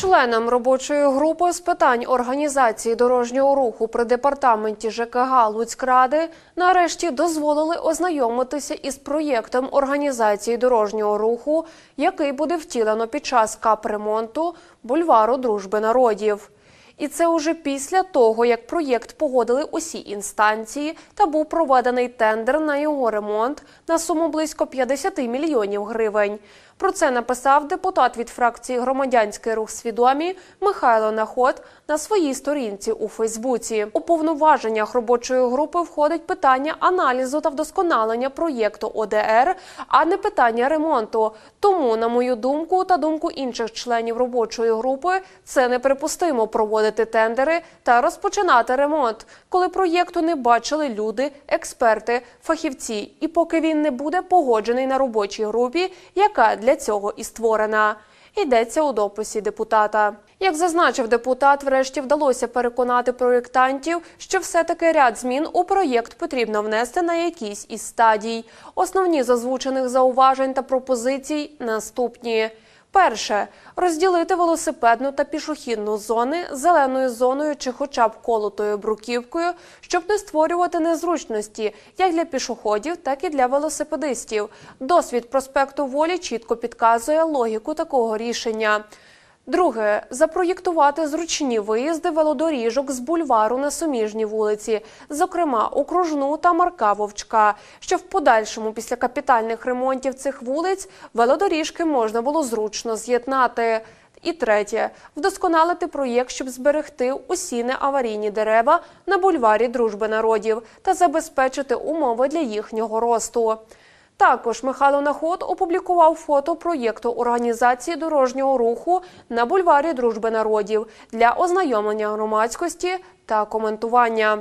Членам робочої групи з питань організації дорожнього руху при департаменті ЖКГ Луцькради нарешті дозволили ознайомитися із проєктом організації дорожнього руху, який буде втілено під час капремонту бульвару Дружби народів. І це уже після того, як проєкт погодили усі інстанції та був проведений тендер на його ремонт на суму близько 50 мільйонів гривень. Про це написав депутат від фракції Громадянський рух свідомі Михайло Наход на своїй сторінці у Фейсбуці. У повноваженнях робочої групи входить питання аналізу та вдосконалення проєкту ОДР, а не питання ремонту. Тому, на мою думку та думку інших членів робочої групи, це неприпустимо проводити тендери та розпочинати ремонт, коли проєкту не бачили люди, експерти, фахівці, і поки він не буде погоджений на робочій групі, яка для цього і створена. Йдеться у дописі депутата. Як зазначив депутат, врешті вдалося переконати проєктантів, що все-таки ряд змін у проєкт потрібно внести на якійсь із стадій. Основні з озвучених зауважень та пропозицій наступні. Перше розділити велосипедну та пішохідну зони зеленою зоною чи хоча б колотою бруківкою, щоб не створювати незручності як для пішоходів, так і для велосипедистів. Досвід проспекту волі чітко підказує логіку такого рішення. Друге запроєктувати зручні виїзди велодоріжок з бульвару на суміжні вулиці, зокрема окружну та Марка Вовчка, щоб в подальшому після капітальних ремонтів цих вулиць велодоріжки можна було зручно з'єднати. І третє вдосконалити проєкт, щоб зберегти усі неаварійні дерева на бульварі Дружби народів та забезпечити умови для їхнього росту. Також Михайло Наход опублікував фото проєкту організації дорожнього руху на бульварі Дружби народів для ознайомлення громадськості та коментування.